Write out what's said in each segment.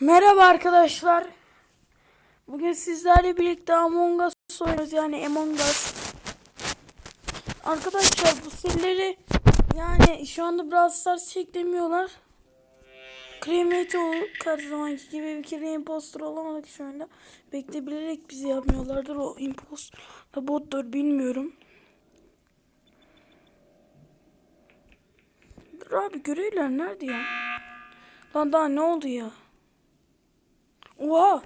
Merhaba arkadaşlar. Bugün sizlerle birlikte Among Us oynuyoruz yani Among Us. Arkadaşlar bu serileri yani şu anda Brawl Stars çeklemiyorlar. Cremate o her zamanki gibi bir kere imposter olamadık şu anda. Bekle bilerek bizi yapmıyorlardır o imposter da bottur bilmiyorum. Dur abi görevler nerede ya? Lan daha ne oldu ya? 우와!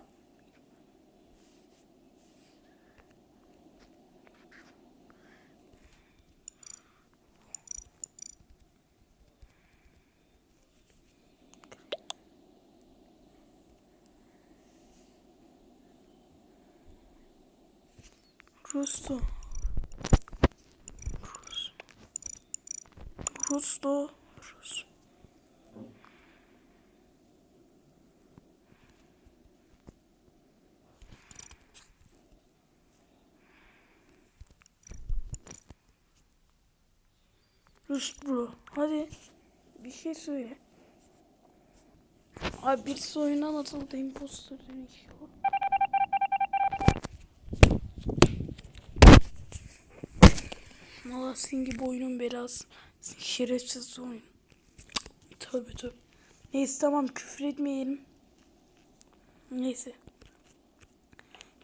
Просто. Просто. Rus bro. Hadi. Bir şey söyle. Abi birisi oyundan atıldı. Imposter demiş. Valla senin gibi oyunun biraz şerefsiz oyun. Tövbe tövbe. Neyse tamam küfür etmeyelim. Neyse.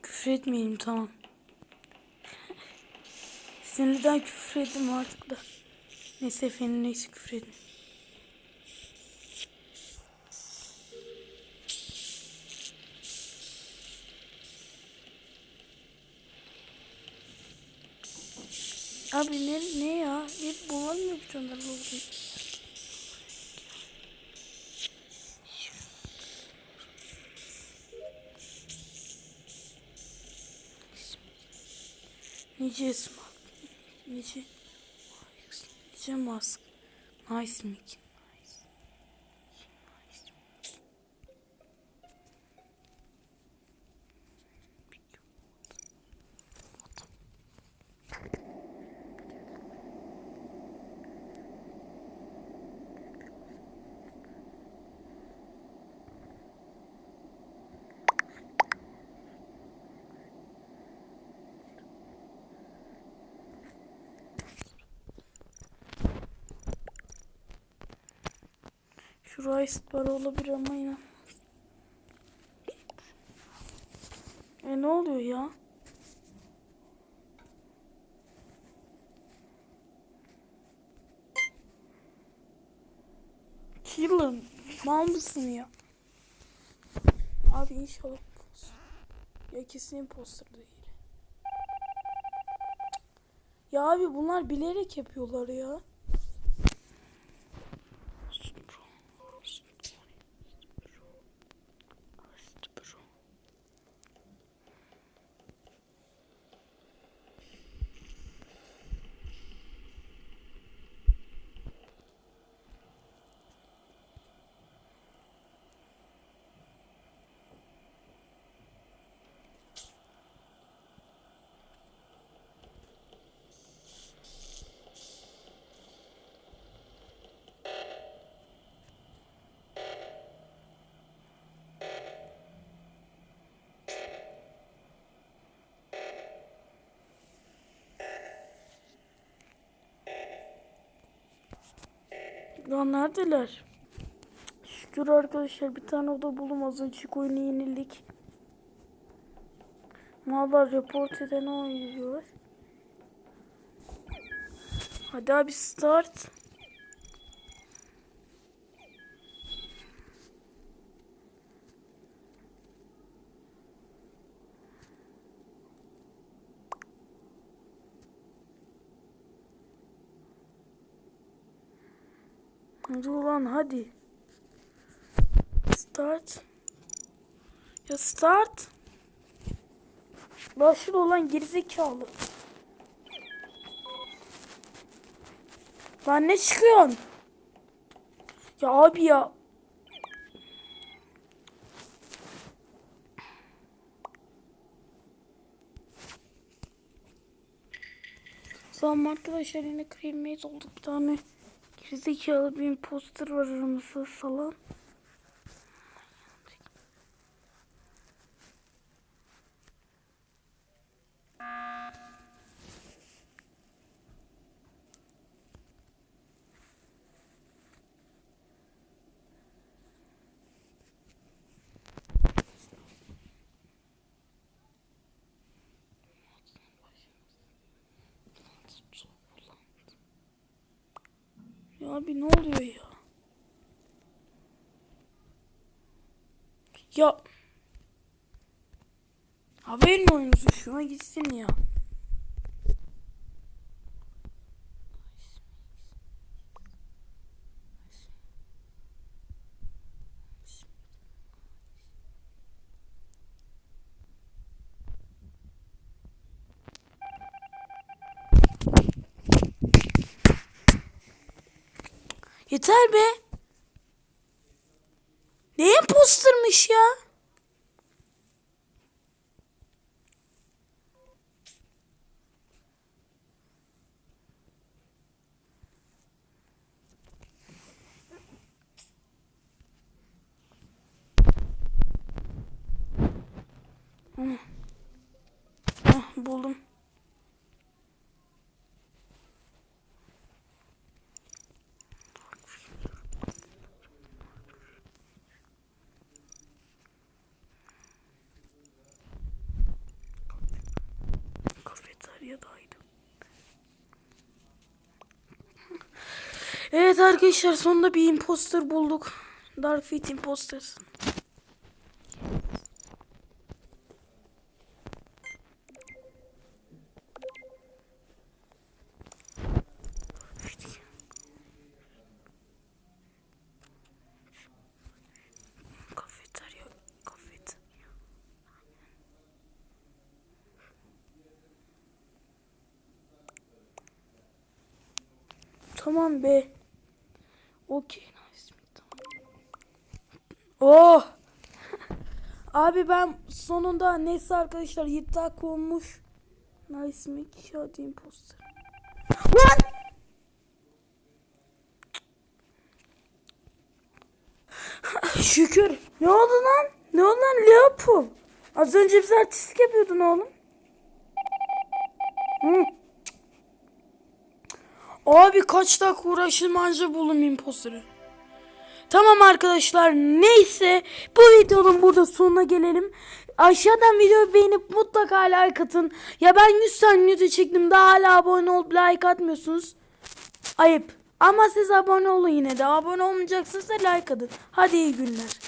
Küfür etmeyelim tamam. Sinirden küfür ettim artık da. Neyse efendim neyse küfür edin. Abi ne ne ya? Hep bulamıyor bir tane oldu. Nice smak. Nice. Mask. Nice mic. Şu rice bar olabilir ama yine. E ne oluyor ya? Killer mal mısın ya? Abi inşallah imposter. Ya kesin imposter değil. Ya abi bunlar bilerek yapıyorlar ya. Lan neredeler? Şükür arkadaşlar bir tane oda buldum az önceki oyunu yenildik. Mallar report eden oynuyorlar. Hadi abi start. Hadi ulan hadi. Start. Ya start. Başla olan gerizekalı. Lan ne çıkıyorsun? Ya abi ya. Tamam arkadaşlar yine cremate olduk bir tane. Gerizekalı bir imposter var aramızda salan. Abi ne oluyor ya? Ya. Haberin oyunuzu şuna gitsin ya. Yeter be. Ne impostermış ya? Hah, buldum. Evet arkadaşlar sonunda bir imposter bulduk. Dark Fate kafeterya. Tamam be. Okey. Nice. Oh. Abi ben sonunda neyse arkadaşlar 7 dakika olmuş. Nice mic. Hadi imposter. Lan! Şükür. Ne oldu lan? Ne oldu lan Leopold? Az önce bize artistik yapıyordun oğlum. Hı. Abi kaç dakika uğraştım anca buldum imposteri. Tamam arkadaşlar neyse bu videonun burada sonuna gelelim. Aşağıdan videoyu beğenip mutlaka like atın. Ya ben 100 tane video çektim daha hala abone olup like atmıyorsunuz. Ayıp. Ama siz abone olun yine de. Abone olmayacaksınız da like atın. Hadi iyi günler.